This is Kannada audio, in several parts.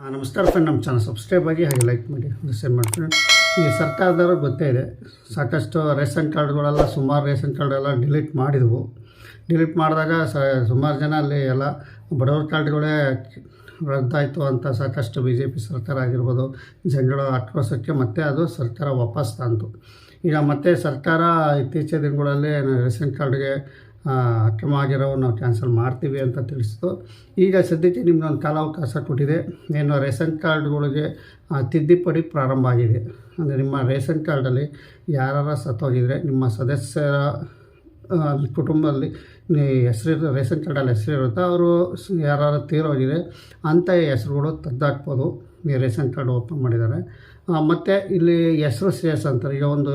ನಮಸ್ಕಾರ ಫ್ರೆಂಡ್ ನಮ್ಮ ಚಾನಲ್ ಸಬ್ಸ್ಕ್ರೈಬ್ ಆಗಿ ಹಾಗೆ ಲೈಕ್ ಮಾಡಿ ಶೇರ್ ಮಾಡ್ತೀನಿ ಈ ಸರ್ಕಾರದವರು ಗೊತ್ತೇ ಇದೆ, ಸಾಕಷ್ಟು ರೇಷನ್ ಕಾರ್ಡ್ಗಳೆಲ್ಲ, ಸುಮಾರು ರೇಷನ್ ಕಾರ್ಡೆಲ್ಲ ಡಿಲೀಟ್ ಮಾಡಿದವು. ಡಿಲೀಟ್ ಮಾಡಿದಾಗ ಸುಮಾರು ಜನ ಅಲ್ಲಿ ಎಲ್ಲ ಬಡವ್ರ ಕಾರ್ಡ್ಗಳೇ ರದ್ದಾಯಿತು ಅಂತ ಸಾಕಷ್ಟು ಬಿ ಜೆ ಪಿ ಸರ್ಕಾರ ಆಗಿರ್ಬೋದು, ಜನಗಳ ಆಕ್ರೋಶಕ್ಕೆ ಮತ್ತೆ ಅದು ಸರ್ಕಾರ ವಾಪಸ್ ತಂತು. ಈಗ ಮತ್ತೆ ಸರ್ಕಾರ ಇತ್ತೀಚಿನ ದಿನಗಳಲ್ಲಿ ರೇಷನ್ ಕಾರ್ಡ್ಗೆ ಆಗಿರೋ ನಾವು ಕ್ಯಾನ್ಸಲ್ ಮಾಡ್ತೀವಿ ಅಂತ ತಿಳಿಸಿತು. ಈಗ ಸದ್ಯಕ್ಕೆ ನಿಮ್ಗೊಂದು ಕಾಲಾವಕಾಶ ಕೊಟ್ಟಿದೆ. ಏನು ರೇಷನ್ ಕಾರ್ಡ್ಗಳಿಗೆ ತಿದ್ದುಪಡಿ ಪ್ರಾರಂಭ ಆಗಿದೆ. ಅಂದರೆ ನಿಮ್ಮ ರೇಷನ್ ಕಾರ್ಡಲ್ಲಿ ಯಾರು ಸತ್ತೋಗಿದ್ರೆ ನಿಮ್ಮ ಸದಸ್ಯರ ಕುಟುಂಬದಲ್ಲಿ ಹೆಸರು, ರೇಷನ್ ಕಾರ್ಡಲ್ಲಿ ಹೆಸರು ಇರುತ್ತೆ, ಅವರು ಯಾರು ತೀರೋಗಿದೆ ಅಂಥ ಹೆಸರುಗಳು ತದ್ದಾಕ್ಬೋದು ಈ ರೇಷನ್ ಕಾರ್ಡ್ ಓಪನ್ ಮಾಡಿದ್ದಾರೆ. ಮತ್ತು ಇಲ್ಲಿ ಹೆಸರು ಸೇರ್ಸ್ ಅಂತಾರೆ. ಈಗ ಒಂದು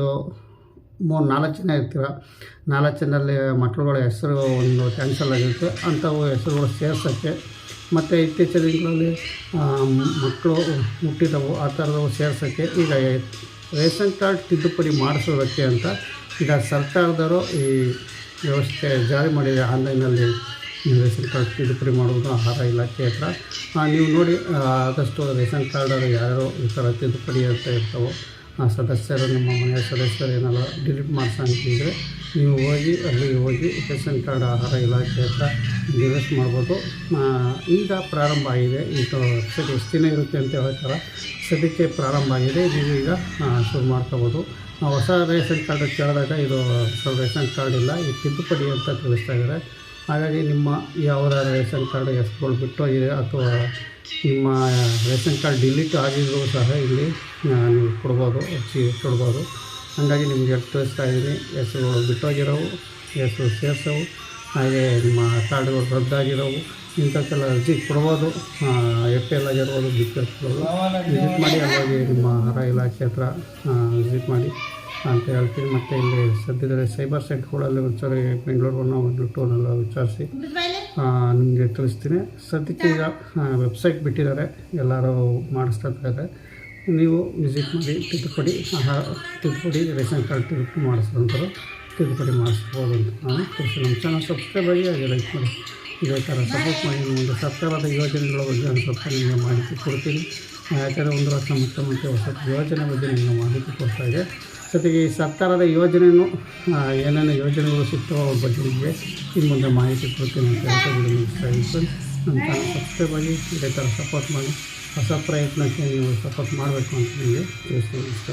ಮೂರು ನಾಲ್ಕು ಜನ ಇರ್ತೀರ ನಾಲ್ಕು ಜನದಲ್ಲಿ ಮಕ್ಕಳುಗಳ ಹೆಸರು ಒಂದು ಕ್ಯಾನ್ಸಲ್ ಆಗಿರುತ್ತೆ. ಅಂಥವು ಹೆಸರುಗಳು ಸೇರ್ಸೋಕ್ಕೆ. ಮತ್ತು ಇತ್ತೀಚಿನ ದಿನಗಳಲ್ಲಿ ಮಕ್ಕಳು ಹುಟ್ಟಿದವು. ಆ ಥರದವು ಸೇರ್ಸೋಕ್ಕೆ. ಈಗ ರೇಷನ್ ಕಾರ್ಡ್ ತಿದ್ದುಪಡಿ ಮಾಡಿಸೋದಕ್ಕೆ ಅಂತ ಈಗ ಸರ್ಕಾರದವರು ಈ ವ್ಯವಸ್ಥೆ ಜಾರಿ ಮಾಡಿದೆ. ಆನ್ಲೈನಲ್ಲಿ ನೀವು ರೇಷನ್ ಕಾರ್ಡ್ ತಿದ್ದುಪಡಿ ಮಾಡುವುದು ಆಹಾರ ಇಲಾಖೆ ಹತ್ರ. ನೀವು ನೋಡಿ ಆದಷ್ಟು ರೇಷನ್ ಕಾರ್ಡಲ್ಲಿ ಯಾರು ಈ ಥರ ತಿದ್ದುಪಡಿ ಅಂತ ಇರ್ತಾವೋ ಸದಸ್ಯರು ನಿಮ್ಮ ಮನೆಯ ಸದಸ್ಯರು ಏನೆಲ್ಲ ಡಿಲೀಟ್ ಅಂತಿದ್ರೆ ನೀವು ಹೋಗಿ ಅಲ್ಲಿ ಹೋಗಿ ರೇಷನ್ ಕಾರ್ಡ್ ಆಹಾರ ಇಲಾಖೆ ಹತ್ರ ಡಿಲೀಟ್ ಮಾಡ್ಬೋದು. ಆ, ಈಗ ಪ್ರಾರಂಭ ಆಗಿದೆ. ಈಗ ಸದ್ಯ ಎಷ್ಟು ದಿನ ಇರುತ್ತೆ ಅಂತ ಹೇಳ್ತಾರೆ. ಸದ್ಯಕ್ಕೆ ಪ್ರಾರಂಭ ಆಗಿದೆ. ನೀವು ಈಗ ಆ, ಶುರು ಮಾಡ್ಕೋಬೋದು. ಆ, ಹೊಸ ರೇಷನ್ ಕಾರ್ಡ್ ಕೇಳಿದಾಗ ಇದು ರೇಷನ್ ಕಾರ್ಡ್ ಇಲ್ಲ. ಈ ತಿದ್ದುಪಡಿ ಅಂತ ತಿಳಿಸ್ತಾ ಇದ್ದಾರೆ. ಹಾಗಾಗಿ ನಿಮ್ಮ ಯಾವ ರೇಷನ್ ಕಾರ್ಡ್ ಎಸ್ಗಳು ಬಿಟ್ಟೋಗಿದೆ ಅಥವಾ ನಿಮ್ಮ ರೇಷನ್ ಕಾರ್ಡ್ ಡಿಲೀಟ್ ಆಗಿದ್ದರೂ ಸಹ ಇಲ್ಲಿ ನೀವು ಕೊಡ್ಬೋದು, ಅರ್ಜಿ ಕೊಡ್ಬೋದು. ಹಾಗಾಗಿ ನಿಮಗೆ ತಿಳಿಸ್ತಾ ಇದ್ದೀನಿ. ಹೆಸರು ಬಿಟ್ಟೋಗಿರೋವು ಹೆಸರು ಸೇರಿಸೋವು, ಹಾಗೆ ನಿಮ್ಮ ಕಾರ್ಡ್ಗಳು ರದ್ದಾಗಿರೋವು ಇಂಥಕ್ಕೆಲ್ಲ ಅರ್ಜಿ ಕೊಡ್ಬೋದು ಎಫ್ ಎಲ್ ಆಗಿರ್ಬೋದು ಬಿ ಪಿ ಎಲ್ ವಿಸಿಟ್ ಮಾಡಿ ಹಾಗಾಗಿ ನಿಮ್ಮ ಆಹಾರ ಇಲಾಖೆ ಹತ್ರ ವಿಸಿಟ್ ಮಾಡಿ. ಅಂತ ಹೇಳ್ತೀನಿ ಮತ್ತು ಇಲ್ಲಿ ಸದ್ಯದಲ್ಲಿ ಸೈಬರ್ ಸೆಂಟ್ಗಳಲ್ಲಿ ಒಂದ್ಸರಿ ಬೆಂಗಳೂರು ಒಂದು ಟೂನೆಲ್ಲ ವಿಚಾರಿಸಿ ನಿಮಗೆ ತಿಳಿಸ್ತೀನಿ. ಸದ್ಯಕ್ಕೆ ಈಗ ವೆಬ್ಸೈಟ್ ಬಿಟ್ಟಿದ್ದಾರೆ. ಎಲ್ಲರೂ ಮಾಡಿಸ್ತಾ ಇದ್ದಾರೆ. ನೀವು ವಿಸಿಟ್ ಮಾಡಿ, ತಿದ್ದುಪಡಿ ತಿದ್ದುಪಡಿ, ರೇಷನ್ ಕಾರ್ಡ್ ತಿದ್ದುಪಡಿ ಮಾಡಿಸಿದಂಥವ್ರು ತಿದ್ದುಪಡಿ ಮಾಡಿಸ್ಬೋದು ಅಂತ ನಾನು ತಿಳಿಸಿ ನಮ್ಮ ಚಾನಲ್ ಸಬ್ಸ್ಕ್ರೈಬ್ ಆಗಿ ಹಾಗೆ ಲೈಕ್ ಮಾಡಿ. ಇದೇ ಥರ ಸಪೋರ್ಟ್ ಮಾಡಿ. ಒಂದು ಸರ್ಕಾರದ ಯೋಜನೆಗಳ ಬಗ್ಗೆ ಒಂದು ಸ್ವಲ್ಪ ನಿಮಗೆ ಮಾಹಿತಿ ಕೊಡ್ತೀನಿ. ಯಾಕಂದರೆ ಒಂದು ವರ್ಷ ಮುಖ್ಯಮಂತ್ರಿ ಹೊಸ ಯೋಜನೆ ಬಗ್ಗೆ ನಿಮಗೆ ಮಾಹಿತಿ ಕೊಡ್ತಾ ಇದೆ. ಜೊತೆಗೆ ಈ ಸರ್ಕಾರದ ಯೋಜನೆಯೂ ಏನೇನು ಯೋಜನೆಗಳು ಸಿಗ್ತವೋ ಅವ್ರ ಬಗ್ಗೆ ನಿಮಗೆ ಇನ್ನು ಮುಂದೆ ಮಾಹಿತಿ ಕೊಡ್ತೀನಿ ಅಂತ ಹೇಳ್ಕೊಂಡು ನಮ್ಮ ತಾನ ಸಬ್ಸ್ಕ್ರೈಬ್ ಆಗಿ, ಇದೇ ಥರ ಸಪೋರ್ಟ್ ಮಾಡಿ. ಹೊಸ ಪ್ರಯತ್ನಕ್ಕೆ ನೀವು ಸಪೋರ್ಟ್ ಮಾಡಬೇಕು ಅಂತ ನಿಮಗೆ ತಿಳಿಸ್ತೀನಿ. ಇಷ್ಟ.